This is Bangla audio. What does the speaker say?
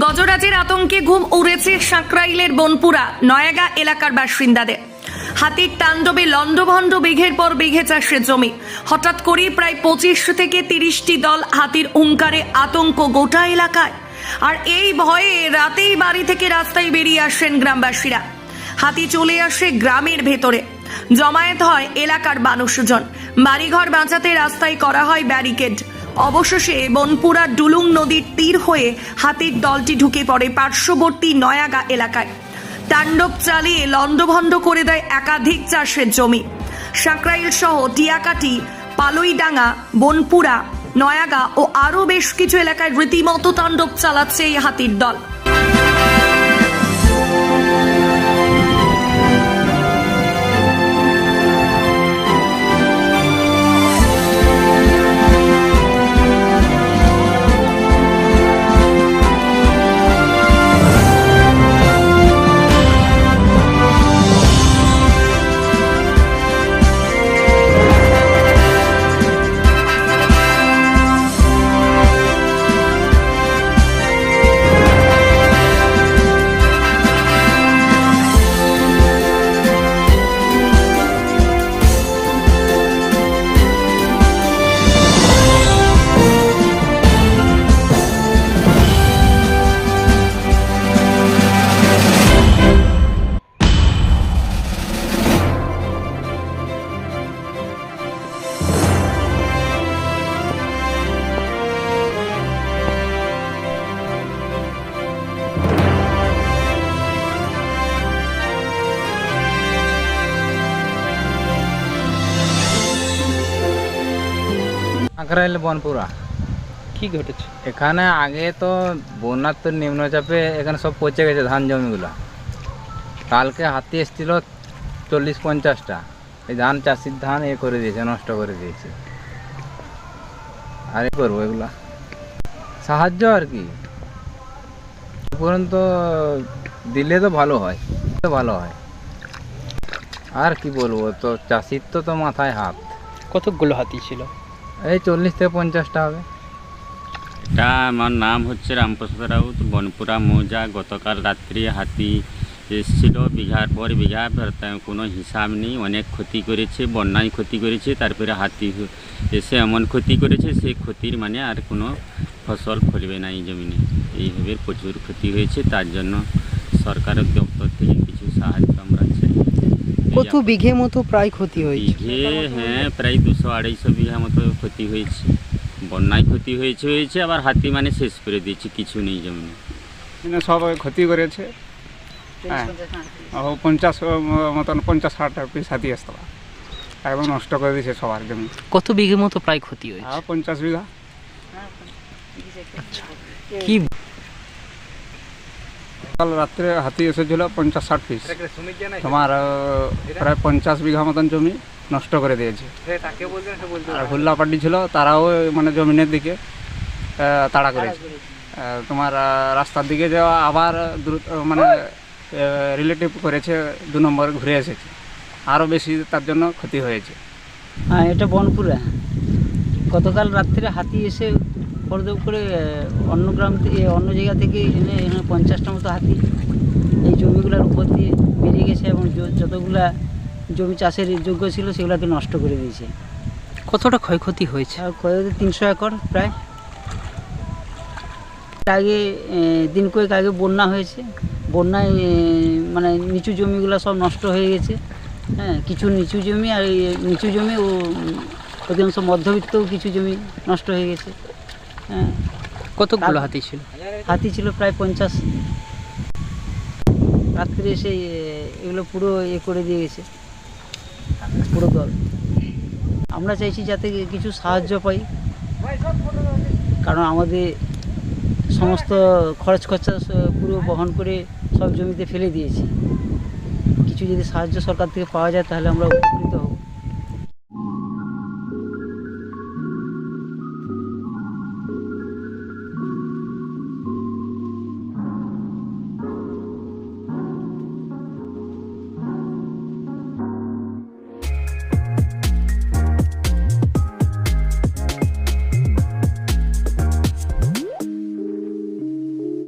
গজরাজের আতঙ্কে ঘুম উড়েছে সাঁকরাইলের বনপুরা, নয়াগা এলাকার বাসিন্দাদের। হাতির তাণ্ডবে লণ্ডভণ্ড বিঘের পর বিঘে চাষের জমি। হঠাৎ করেই প্রায় পঁচিশ থেকে তিরিশটি দল হাতির হুঙ্কারে আতঙ্ক গোটা এলাকায়। আর এই ভয়ে রাতেই বাড়ি থেকে রাস্তায় বেরিয়ে আসেন গ্রামবাসীরা। হাতি চলে আসে গ্রামের ভেতরে। জমায়েত হয় এলাকার মানুষজন। বাড়িঘর বাঁচাতে রাস্তায় করা হয় ব্যারিকেড। অবশেষে বনপুরা ডুলুং নদীর তীর হয়ে হাতির দলটি ঢুকে পড়ে পার্শ্ববর্তী নয়াগা এলাকায়। তাণ্ডব চালিয়ে লণ্ডভণ্ড করে দেয় একাধিক চাষের জমি। সাঁকরাইল সহ টিয়াকাটি, পালইডাঙ্গা, বনপুরা, নয়াগা ও আরও বেশ কিছু এলাকায় রীতিমতো তাণ্ডব চালাচ্ছে এই হাতির দল। আঁকড়াইল বনপুরা। কি ঘটেছে? এখানে আগে তো বন্যার তো নিম্নচাপে এখানে সব পচে গেছে ধান জমিগুলো। কালকে হাতি এসেছিল চল্লিশ পঞ্চাশটা। এই ধান চাষির ধান এ করে দিয়েছে নষ্ট করে দিয়েছে। আর এ করব এগুলা। সাহায্য আর কি? উপরন্ত দিলে তো ভালো হয় তো ভালো হয়। আর কি বলব তো চাষির তো তো মাথায় হাত। কতগুলো হাতি ছিল? এই চল্লিশ থেকে পঞ্চাশটা হবে। এটা আমার নাম হচ্ছে রামপ্রসাদ রাউত, বনপুরা মৌজা, গতকাল রাত্রি হাতি এসেছিল বিঘার পর বিঘা কোনো হিসাব নেই, অনেক ক্ষতি করেছে, বন্যায় ক্ষতি করেছে, তারপরে হাতি এসে এমন ক্ষতি করেছে সেই ক্ষতির মানে আর কোনো ফসল ফলবে না এই জমিনে। এইভাবে প্রচুর ক্ষতি হয়েছে, তার জন্য সরকারের দপ্তর থেকে কিছু সাহায্য কত বিঘে মতো প্রায় ক্ষতি হয়েছে। বিঘে হ্যাঁ প্রায় দুশো আড়াইশো বিঘা মতো ক্ষতি হয়েছে। বন্যায় ক্ষতি হয়েছে হয়েছে আবার হাতি মানে শেষ করে দিয়েছে কিছু নেই মানে সব ক্ষতি করেছে। হ্যাঁ ও পঞ্চাশ মতন পঞ্চাশ ষাট পিস হাতি আসতো একদম নষ্ট করে দিয়েছে সবার জমি। কত বিঘে মতো প্রায় ক্ষতি হয়েছে? আর পঞ্চাশ বিঘা। কি কাল রাত্রে হাতি এসেছিল পঞ্চাশ ষাট পিস তোমার প্রায় পঞ্চাশ বিঘা মতন জমি নষ্ট করে দিয়েছে। আর হুল্লা পার্টি ছিল তারাও মানে জমিনের দিকে তাড়া করেছে। তোমার রাস্তার দিকে যাওয়া আবার দ্রুত মানে রিলেটিভ করেছে দু নম্বর ঘুরে এসেছে। আরও বেশি তার জন্য ক্ষতি হয়েছে। হ্যাঁ এটা বনপুরা। গতকাল রাত্রে হাতি এসে ফরদেব করে অন্য গ্রাম থেকে অন্য জায়গা থেকে এনে এখানে পঞ্চাশটা মতো হাতি। এই জমিগুলোর উপর দিয়ে বেরিয়ে গেছে এবং যতগুলা জমি চাষের যোগ্য ছিল সেগুলোকে নষ্ট করে দিয়েছে। কতটা ক্ষয়ক্ষতি হয়েছে? আর কয়েক তিনশো একর প্রায়। আগে দিন কয়েক আগে বন্যা হয়েছে। বন্যায় মানে নিচু জমিগুলো সব নষ্ট হয়ে গেছে। হ্যাঁ কিছু নিচু জমি আর নিচু জমি ও অধিকাংশ মধ্যবিত্তও কিছু জমি নষ্ট হয়ে গেছে। কতগুলো তার- হাতি ছিল? হাতি ছিল প্রায় পঞ্চাশ। রাত্রে এসে এগুলো পুরো এ করে দিয়ে গেছে। পুরো দল। আমরা চাইছি যাতে কিছু সাহায্য পাই। কারণ আমাদের সমস্ত খরচ খরচা পুরো বহন করে সব জমিতে ফেলে দিয়েছি। কিছু যদি সাহায্য সরকার থেকে পাওয়া যায় তাহলে আমরা উপকৃত হব।